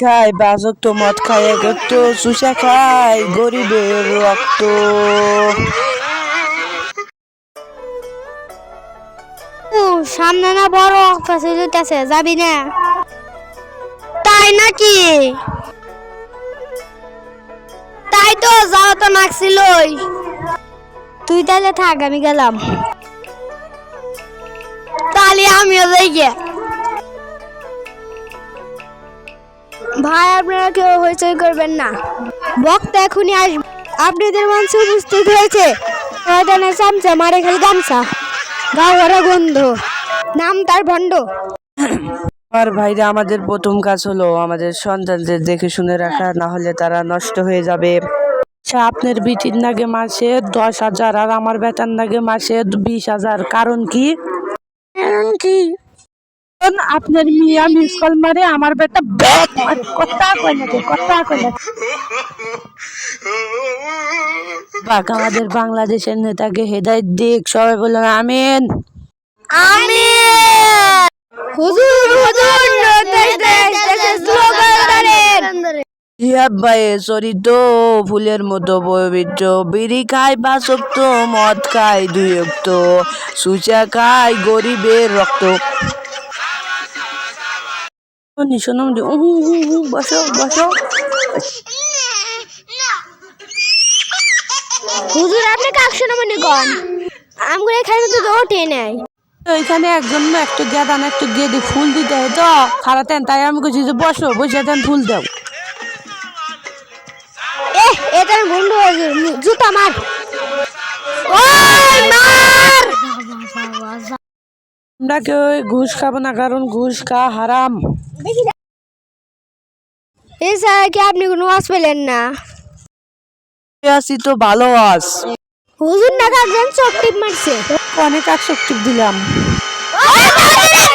খায়? বাজক তো মদ খায় এক তো চুষা খায়, গরিবের রক্ত। সামনে না বড় ফ্যাসিলিটি যাবি না? তাই নাকি? তাই তো, যাওয়া তো তুই তাহলে থাক, আমি গেলাম। তাহলে আমিও যাই গে। ভাই আপনারা কেউ হইচই করবেন না। বক্তা এখনই আসবে। আপনাদের মঞ্চে উপস্থিত হয়েছে। ময়দানে চামচা মারে খালি গামছা। গা ভরা গন্ধ। নাম তার ভণ্ড। আমার ভাইরা আমাদের প্রথম কাজ হলো আমাদের সন্তানদের দেখে শুনে রাখা না হলে তারা নষ্ট হয়ে যাবে। আচ্ছা, আপনার বিটির নাগে মাসে দশ হাজার আর আমার বেতন নাগে মাসে বিশ হাজার। কারণ কি? কারণ কি? আপনার মিয়া মিস কল মারে আমার বেটা ব্যাট মারে। কথা কয় নাকি কথা কয় নাকি বাক আমাদের বাংলাদেশের নেতাকে হেদায়ত দিক সবাই বললেন আমিন। আমিন হুজুর হুজুর জিহাব ভাই চরিত ফুলের মতো পবিত্র। বিড়ি খায় বাসক্ত মদ খায় দুই অক্ত। সুচা খায় গরিবের রক্ত। বসো বসো হুজুর আপনি কাকশো মনে কন? আমগুলো এখানে তো ওঠে নাই এখানে একজন একটু গেদান একটু গেদে ফুল দিতে হয় তো খারাতেন তাই আমি যে বসো বসে দেন ফুল দাও। এ এটা গুন্ড জুতা মার ওই মার আমরা কেউ ঘুষ খাব না কারণ ঘুষ খাওয়া হারাম। এছাড়া কি আপনি কোনো ওয়াজ পেলেন না? আসি তো ভালো আস হুজুর না কাকজন চোখ টিপ মারছে। অনেক আকশক্তি দিলাম। ওই মারে!